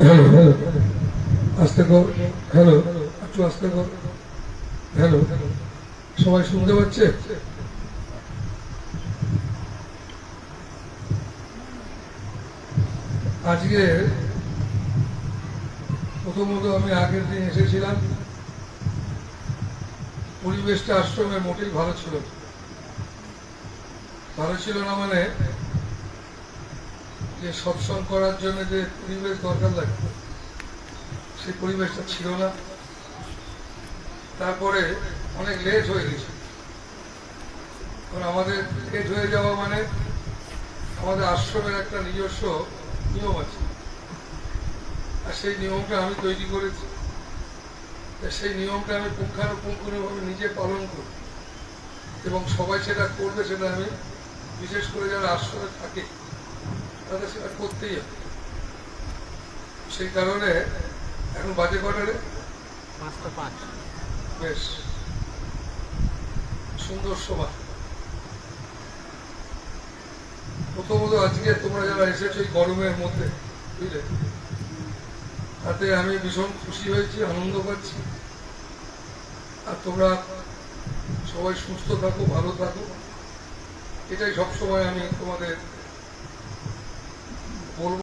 Hello hello আস্তে কর hello একটু আস্তে কর হ্যালো সবাই শুনতে পাচ্ছে? আজকে প্রথমত আমি আগের দিন এসেছিলাম। পরিবেশটা আশ্রমে মোটেই ভালো ছিল ভালো ছিল না মানে যে সৎসঙ্গ করার জন্য যে পরিবেশ দরকার লাগে, সেই পরিবেশটা ছিল না। তারপরে অনেক লেট হয়ে গেছে। কারণ আমাদের লেট হয়ে যাওয়া মানে আমাদের আশ্রমের একটা নিজস্ব নিয়ম আছে। আর সেই নিয়মটা আমি তৈরি করেছি। সেই নিয়মটা আমি পুঙ্খানুপুঙ্খভাবে নিজে পালন করি। এবং সবাই সেটা করবে সেটা আমি বিশেষ করে যারা আশ্রমে থাকে তাদের সেটা করতেই হবে। সেই কারণে এখন বাজে কটারে পাঁচটা পাঁচ। বেশ। সুন্দর সভা। প্রথমত আজকে তোমরা যারা এসেছ এই গরমের মধ্যে বুঝলে? তাতে আমি ভীষণ খুশি হয়েছি আনন্দ পাচ্ছি। আর তোমরা সবাই সুস্থ থাকো ভালো থাকো। এটাই সবসময় আমি তোমাদের Bolu